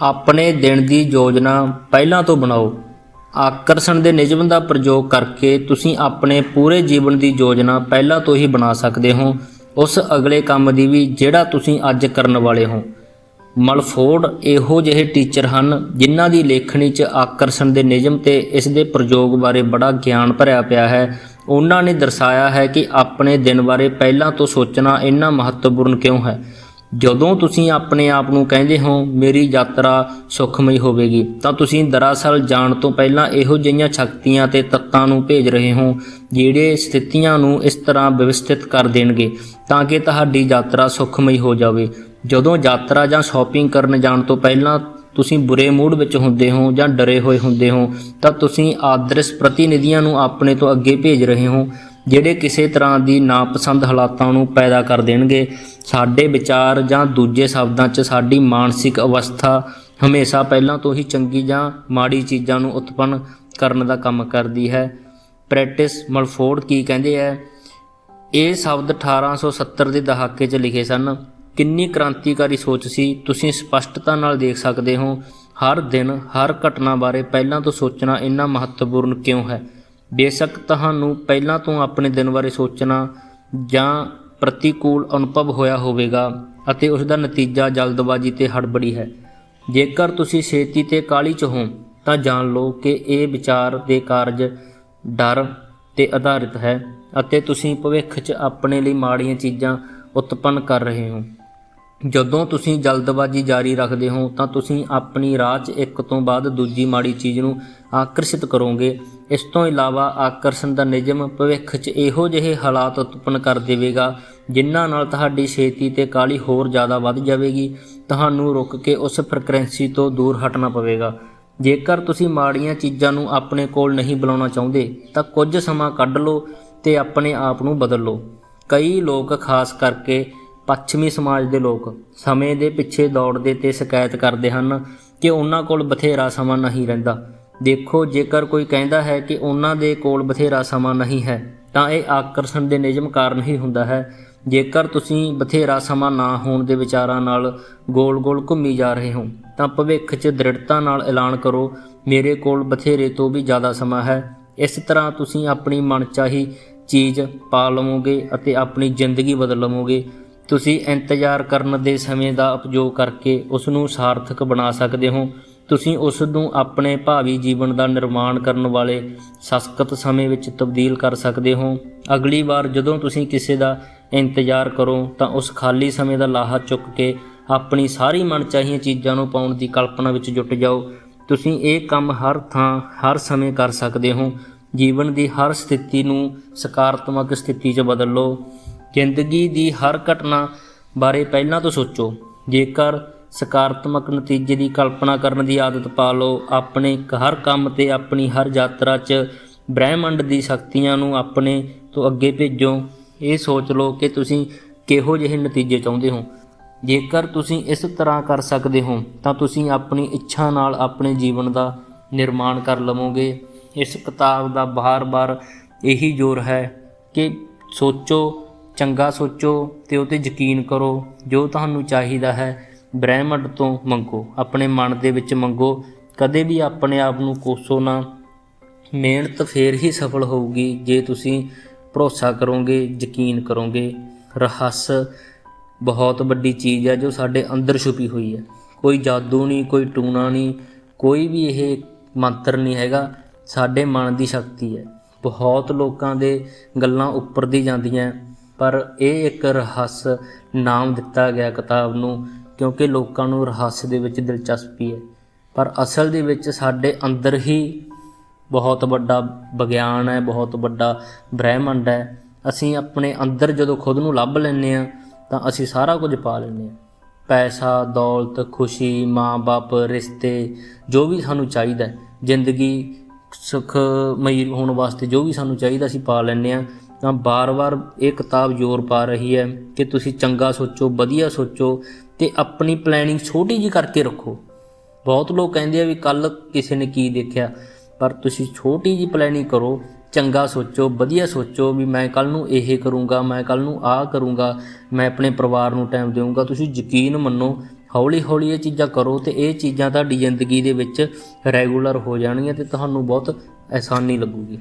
ਆਪਣੇ ਦਿਨ ਦੀ ਯੋਜਨਾ ਪਹਿਲਾਂ ਤੋਂ ਬਣਾਓ। ਆਕਰਸ਼ਣ ਦੇ ਨਿਯਮ ਦਾ ਪ੍ਰਯੋਗ ਕਰਕੇ ਤੁਸੀਂ ਆਪਣੇ ਪੂਰੇ ਜੀਵਨ ਦੀ ਯੋਜਨਾ ਪਹਿਲਾਂ ਤੋਂ ਹੀ ਬਣਾ ਸਕਦੇ ਹੋ। ਉਸ ਅਗਲੇ ਕੰਮ ਦੀ ਵੀ ਜਿਹੜਾ ਤੁਸੀਂ ਅੱਜ ਕਰਨ ਵਾਲੇ ਹੋ। ਮਲਫੋਰਡ ਇਹੋ ਜਿਹੇ ਟੀਚਰ ਹਨ ਜਿਨ੍ਹਾਂ ਦੀ ਲੇਖਣੀ 'ਚ ਆਕਰਸ਼ਣ ਦੇ ਨਿਯਮ ਤੇ ਇਸ ਦੇ ਪ੍ਰਯੋਗ ਬਾਰੇ ਬੜਾ ਗਿਆਨ ਭਰਿਆ ਪਿਆ ਹੈ। ਉਹਨਾਂ ਨੇ ਦਰਸਾਇਆ ਹੈ ਕਿ ਆਪਣੇ ਦਿਨ ਬਾਰੇ ਪਹਿਲਾਂ ਤੋਂ ਸੋਚਣਾ ਇੰਨਾ ਮਹੱਤਵਪੂਰਨ ਕਿਉਂ ਹੈ? ਜਦੋਂ ਤੁਸੀਂ ਆਪਣੇ ਆਪ ਨੂੰ ਕਹਿੰਦੇ ਹੋ, ਮੇਰੀ ਯਾਤਰਾ ਸੁਖਮਈ ਹੋਵੇਗੀ, ਤਾਂ ਤੁਸੀਂ ਦਰਅਸਲ ਜਾਣ ਤੋਂ ਪਹਿਲਾਂ ਇਹੋ ਜਿਹੀਆਂ ਸ਼ਕਤੀਆਂ ਤੇ ਤੱਤਾਂ ਨੂੰ ਭੇਜ ਰਹੇ ਹੋ, ਜਿਹੜੇ ਸਥਿਤੀਆਂ ਨੂੰ ਇਸ ਤਰ੍ਹਾਂ ਵਿਵਸਥਿਤ ਕਰ ਦੇਣਗੇ, ਤਾਂ ਕਿ ਤੁਹਾਡੀ ਯਾਤਰਾ ਸੁਖਮਈ ਹੋ ਜਾਵੇ। ਜਦੋਂ ਯਾਤਰਾ ਜਾਂ ਸ਼ਾਪਿੰਗ ਕਰਨ ਜਾਣ ਤੋਂ ਪਹਿਲਾਂ ਤੁਸੀਂ ਬੁਰੇ ਮੂਡ ਵਿੱਚ ਹੁੰਦੇ ਹੋ ਜਾਂ ਡਰੇ ਹੋਏ ਹੁੰਦੇ ਹੋ, ਤਾਂ ਤੁਸੀਂ ਆਦਰਸ਼ ਪ੍ਰਤੀਨਿਧੀਆਂ ਨੂੰ ਆਪਣੇ ਤੋਂ ਅੱਗੇ ਭੇਜ ਰਹੇ ਹੋ। ਜਿਹੜੇ ਕਿਸੇ ਤਰ੍ਹਾਂ ਦੀ ਨਾਪਸੰਦ ਹਾਲਾਤਾਂ ਨੂੰ ਪੈਦਾ ਕਰ ਦੇਣਗੇ, ਸਾਡੇ ਵਿਚਾਰ ਜਾਂ ਦੂਜੇ ਸ਼ਬਦਾਂ 'ਚ ਸਾਡੀ ਮਾਨਸਿਕ ਅਵਸਥਾ ਹਮੇਸ਼ਾ ਪਹਿਲਾਂ ਤੋਂ ਹੀ ਚੰਗੀ ਜਾਂ ਮਾੜੀ ਚੀਜ਼ਾਂ ਨੂੰ ਉਤਪੰਨ ਕਰਨ ਦਾ ਕੰਮ ਕਰਦੀ ਹੈ। ਪ੍ਰੈਕਟਿਸ ਮਲਫੋਰਡ ਕੀ ਕਹਿੰਦੇ ਹੈ ਇਹ ਸ਼ਬਦ 1870 ਦੇ ਦਹਾਕੇ 'ਚ ਲਿਖੇ ਸਨ। ਕਿੰਨੀ ਕ੍ਰਾਂਤੀਕਾਰੀ ਸੋਚ ਸੀ, ਤੁਸੀਂ ਸਪਸ਼ਟਤਾ ਨਾਲ ਦੇਖ ਸਕਦੇ ਹੋ, ਹਰ ਦਿਨ ਹਰ ਘਟਨਾ ਬਾਰੇ ਪਹਿਲਾਂ ਤੋਂ ਸੋਚਣਾ ਇੰਨਾ ਮਹੱਤਵਪੂਰਨ ਕਿਉਂ ਹੈ? ਬੇਸ਼ੱਕ ਤੁਹਾਨੂੰ ਪਹਿਲਾਂ ਤੋਂ ਆਪਣੇ ਦਿਨ ਬਾਰੇ ਸੋਚਣਾ ਜਾਂ ਪ੍ਰਤੀਕੂਲ ਅਨੁਭਵ ਹੋਇਆ ਹੋਵੇਗਾ ਅਤੇ ਉਸ ਦਾ ਨਤੀਜਾ ਜਲਦਬਾਜ਼ੀ ਤੇ ਹੜਬੜੀ ਹੈ। ਜੇਕਰ ਤੁਸੀਂ ਛੇਤੀ ਤੇ ਕਾਹਲੀ ਚ ਹੋ, ਤਾਂ ਜਾਣ ਲਓ ਕਿ ਇਹ ਵਿਚਾਰ ਦੇ ਕਾਰਜ ਡਰ ਤੇ ਆਧਾਰਿਤ ਹੈ ਅਤੇ ਤੁਸੀਂ ਭਵਿੱਖ 'ਚ ਆਪਣੇ ਲਈ ਮਾੜੀਆਂ ਚੀਜ਼ਾਂ ਉਤਪੰਨ ਕਰ ਰਹੇ ਹੋ। ਜਦੋਂ ਤੁਸੀਂ ਜਲਦਬਾਜ਼ੀ ਜਾਰੀ ਰੱਖਦੇ ਹੋ, ਤਾਂ ਤੁਸੀਂ ਆਪਣੀ ਰਾਹ 'ਚ ਇੱਕ ਤੋਂ ਬਾਅਦ ਦੂਜੀ ਮਾੜੀ ਚੀਜ਼ ਨੂੰ ਆਕਰਸ਼ਿਤ ਕਰੋਗੇ। ਇਸ ਤੋਂ ਇਲਾਵਾ ਆਕਰਸ਼ਣ ਦਾ ਨਿਯਮ ਭਵਿੱਖ 'ਚ ਇਹੋ ਜਿਹੇ ਹਾਲਾਤ ਉਤਪੰਨ ਕਰ ਦੇਵੇਗਾ, ਜਿਨ੍ਹਾਂ ਨਾਲ ਤੁਹਾਡੀ ਛੇਤੀ ਤੇ ਕਾਲੀ ਹੋਰ ਜ਼ਿਆਦਾ ਵੱਧ ਜਾਵੇਗੀ। ਤੁਹਾਨੂੰ ਰੁਕ ਕੇ ਉਸ ਫ੍ਰੀਕੁਐਂਸੀ ਤੋਂ ਦੂਰ ਹਟਣਾ ਪਵੇਗਾ। ਜੇਕਰ ਤੁਸੀਂ ਮਾੜੀਆਂ ਚੀਜ਼ਾਂ ਨੂੰ ਆਪਣੇ ਕੋਲ ਨਹੀਂ ਬੁਲਾਉਣਾ ਚਾਹੁੰਦੇ, ਤਾਂ ਕੁਝ ਸਮਾਂ ਕੱਢ ਲਓ ਤੇ ਆਪਣੇ ਆਪ ਨੂੰ ਬਦਲ ਲਓ। ਕਈ ਲੋਕ ਖਾਸ ਕਰਕੇ ਪੱਛਮੀ ਸਮਾਜ ਦੇ ਲੋਕ ਸਮੇਂ ਦੇ ਪਿੱਛੇ ਦੌੜਦੇ ਤੇ ਸ਼ਿਕਾਇਤ ਕਰਦੇ ਹਨ ਕਿ ਉਹਨਾਂ ਕੋਲ ਬਥੇਰਾ ਸਮਾਂ ਨਹੀਂ ਰਹਿੰਦਾ। ਦੇਖੋ, ਜੇਕਰ ਕੋਈ ਕਹਿੰਦਾ ਹੈ ਕਿ ਉਹਨਾਂ ਦੇ ਕੋਲ ਬਥੇਰਾ ਸਮਾਂ ਨਹੀਂ ਹੈ, ਤਾਂ ਇਹ ਆਕਰਸ਼ਣ ਦੇ ਨਿਯਮ ਕਾਰਨ ਹੀ ਹੁੰਦਾ ਹੈ। ਜੇਕਰ ਤੁਸੀਂ ਬਥੇਰਾ ਸਮਾਂ ਨਾ ਹੋਣ ਦੇ ਵਿਚਾਰਾਂ ਨਾਲ ਗੋਲ-ਗੋਲ ਘੁੰਮੀ ਜਾ ਰਹੇ ਹੋ, ਤਾਂ ਭਵਿੱਖ 'ਚ ਦ੍ਰਿੜਤਾ ਨਾਲ ਐਲਾਨ ਕਰੋ, ਮੇਰੇ ਕੋਲ ਬਥੇਰੇ ਤੋਂ ਵੀ ਜ਼ਿਆਦਾ ਸਮਾਂ ਹੈ। ਇਸ ਤਰ੍ਹਾਂ ਤੁਸੀਂ ਆਪਣੀ ਮਨਚਾਹੀ ਚੀਜ਼ ਪਾ ਲਵੋਗੇ ਅਤੇ ਆਪਣੀ ਜ਼ਿੰਦਗੀ ਬਦਲ ਲਵੋਗੇ। ਤੁਸੀਂ ਇੰਤਜ਼ਾਰ ਕਰਨ ਦੇ ਸਮੇਂ ਦਾ ਉਪਯੋਗ ਕਰਕੇ ਉਸ ਨੂੰ ਸਾਰਥਕ ਬਣਾ ਸਕਦੇ ਹੋ। ਤੁਸੀਂ ਉਸ ਨੂੰ ਆਪਣੇ ਭਾਵੀ ਜੀਵਨ ਦਾ ਨਿਰਮਾਣ ਕਰਨ ਵਾਲੇ ਸਸਕਤ ਸਮੇਂ ਵਿੱਚ ਤਬਦੀਲ ਕਰ ਸਕਦੇ ਹੋ। ਅਗਲੀ ਵਾਰ ਜਦੋਂ ਤੁਸੀਂ ਕਿਸੇ ਦਾ ਇੰਤਜ਼ਾਰ ਕਰੋ, ਤਾਂ ਉਸ ਖਾਲੀ ਸਮੇਂ ਦਾ ਲਾਹਾ ਚੁੱਕ ਕੇ ਆਪਣੀ ਸਾਰੀ ਮਨਚਾਹੀਆਂ ਚੀਜ਼ਾਂ ਨੂੰ ਪਾਉਣ ਦੀ ਕਲਪਨਾ ਵਿੱਚ ਜੁਟ ਜਾਓ। ਤੁਸੀਂ ਇਹ ਕੰਮ ਹਰ ਥਾਂ, ਹਰ ਸਮੇਂ ਕਰ ਸਕਦੇ ਹੋ। ਜੀਵਨ ਦੀ ਹਰ ਸਥਿਤੀ ਨੂੰ ਸਕਾਰਾਤਮਕ ਸਥਿਤੀ 'ਚ ਬਦਲ ਲਓ। ਜ਼ਿੰਦਗੀ ਦੀ ਹਰ ਘਟਨਾ ਬਾਰੇ ਪਹਿਲਾਂ ਤੋਂ ਸੋਚੋ। ਜੇਕਰ ਸਕਾਰਾਤਮਕ ਨਤੀਜੇ ਦੀ ਕਲਪਨਾ ਕਰਨ ਦੀ ਆਦਤ ਪਾ ਲਓ, ਆਪਣੇ ਹਰ ਕੰਮ ਤੇ ਆਪਣੀ ਹਰ ਯਾਤਰਾ 'ਚ ਬ੍ਰਹਿਮੰਡ ਦੀ ਸ਼ਕਤੀਆਂ ਨੂੰ ਆਪਣੇ ਤੋਂ ਅੱਗੇ ਭੇਜੋ। ਇਹ ਸੋਚ ਲਓ ਕਿ ਤੁਸੀਂ ਕਿਹੋ ਜਿਹੇ ਨਤੀਜੇ ਚਾਹੁੰਦੇ ਹੋ। ਜੇਕਰ ਤੁਸੀਂ ਇਸ ਤਰ੍ਹਾਂ ਕਰ ਸਕਦੇ ਹੋ, ਤਾਂ ਤੁਸੀਂ ਆਪਣੀ ਇੱਛਾ ਨਾਲ ਆਪਣੇ ਜੀਵਨ ਦਾ ਨਿਰਮਾਣ ਕਰ ਲਵੋਗੇ। ਇਸ ਕਿਤਾਬ ਦਾ ਬਾਰ-ਬਾਰ ਇਹੀ ਜ਼ੋਰ ਹੈ ਕਿ ਸੋਚੋ ਚੰਗਾ ਸੋਚੋ ਤੇ ਉਹ 'ਤੇ ਯਕੀਨ ਕਰੋ, ਜੋ ਤੁਹਾਨੂੰ ਚਾਹੀਦਾ ਹੈ, ਬ੍ਰਹਿਮੰਡ ਤੋਂ ਮੰਗੋ। ਆਪਣੇ ਮਨ ਦੇ ਵਿੱਚ ਮੰਗੋ, ਕਦੇ ਵੀ ਆਪਣੇ ਆਪ ਨੂੰ ਕੋਸੋ ਨਾ। ਮਿਹਨਤ ਫੇਰ ਹੀ ਸਫਲ ਹੋਊਗੀ, ਜੇ ਤੁਸੀਂ ਭਰੋਸਾ ਕਰੋਗੇ, ਯਕੀਨ ਕਰੋਗੇ। ਰਹੱਸ ਬਹੁਤ ਵੱਡੀ ਚੀਜ਼ ਹੈ ਜੋ ਸਾਡੇ ਅੰਦਰ ਛੁਪੀ ਹੋਈ ਹੈ। ਕੋਈ ਜਾਦੂ ਨਹੀਂ, ਕੋਈ ਟੂਣਾ ਨਹੀਂ, ਕੋਈ ਵੀ ਇਹ ਮੰਤਰ ਨਹੀਂ ਹੈਗਾ, ਸਾਡੇ ਮਨ ਦੀ ਸ਼ਕਤੀ ਹੈ। ਬਹੁਤ ਲੋਕਾਂ ਦੇ ਗੱਲਾਂ ਉੱਪਰ ਦੀ ਜਾਂਦੀਆਂ। ਪਰ ਇਹ ਇੱਕ ਰਹੱਸ ਨਾਮ ਦਿੱਤਾ ਗਿਆ ਕਿਤਾਬ ਨੂੰ ਕਿਉਂਕਿ ਲੋਕਾਂ ਨੂੰ ਰਹੱਸ ਦੇ ਵਿੱਚ ਦਿਲਚਸਪੀ ਹੈ। ਪਰ ਅਸਲ ਦੇ ਵਿੱਚ ਸਾਡੇ ਅੰਦਰ ਹੀ ਬਹੁਤ ਵੱਡਾ ਵਿਗਿਆਨ ਹੈ ਬਹੁਤ ਵੱਡਾ ਬ੍ਰਹਿਮੰਡ ਹੈ। ਅਸੀਂ ਆਪਣੇ ਅੰਦਰ ਜਦੋਂ ਖੁਦ ਨੂੰ ਲੱਭ ਲੈਂਦੇ ਆ ਤਾਂ ਅਸੀਂ ਸਾਰਾ ਕੁਝ ਪਾ ਲੈਂਦੇ ਆ ਪੈਸਾ ਦੌਲਤ ਖੁਸ਼ੀ ਮਾਂ-ਬਾਪ ਰਿਸ਼ਤੇ ਜੋ ਵੀ ਸਾਨੂੰ ਚਾਹੀਦਾ ਹੈ, ਜ਼ਿੰਦਗੀ ਸੁਖਮਈ ਹੋਣ ਵਾਸਤੇ ਜੋ ਵੀ ਸਾਨੂੰ ਚਾਹੀਦਾ ਅਸੀਂ ਪਾ ਲੈਂਦੇ ਆ ਤਾਂ ਬਾਰ-ਬਾਰ ਇਹ ਕਿਤਾਬ ਜ਼ੋਰ ਪਾ ਰਹੀ ਹੈ ਕਿ ਤੁਸੀਂ ਚੰਗਾ ਸੋਚੋ, ਵਧੀਆ ਸੋਚੋ ਤੇ ਆਪਣੀ ਪਲੈਨਿੰਗ ਛੋਟੀ ਜੀ ਕਰਕੇ ਰੱਖੋ। ਬਹੁਤ ਲੋਕ ਕਹਿੰਦੇ ਆ ਵੀ ਕੱਲ ਕਿਸੇ ਨੇ ਕੀ ਦੇਖਿਆ, ਪਰ ਤੁਸੀਂ ਛੋਟੀ ਜੀ ਪਲੈਨਿੰਗ ਕਰੋ, ਚੰਗਾ ਸੋਚੋ, ਵਧੀਆ ਸੋਚੋ ਵੀ ਮੈਂ ਕੱਲ ਨੂੰ ਇਹ ਕਰੂੰਗਾ, ਮੈਂ ਕੱਲ ਨੂੰ ਆਹ ਕਰੂੰਗਾ, ਮੈਂ ਆਪਣੇ ਪਰਿਵਾਰ ਨੂੰ ਟਾਈਮ ਦੇਵਾਂਗਾ ਤੁਸੀਂ ਯਕੀਨ ਮੰਨੋ ਹੌਲੀ ਹੌਲੀ ਇਹ ਚੀਜ਼ਾਂ ਕਰੋ ਤੇ ਇਹ ਚੀਜ਼ਾਂ ਤੁਹਾਡੀ ਜ਼ਿੰਦਗੀ ਦੇ ਵਿੱਚ ਰੈਗੂਲਰ ਹੋ ਜਾਣਗੀਆਂ ਤੇ ਤੁਹਾਨੂੰ ਬਹੁਤ ਆਸਾਨੀ ਲੱਗੂਗੀ।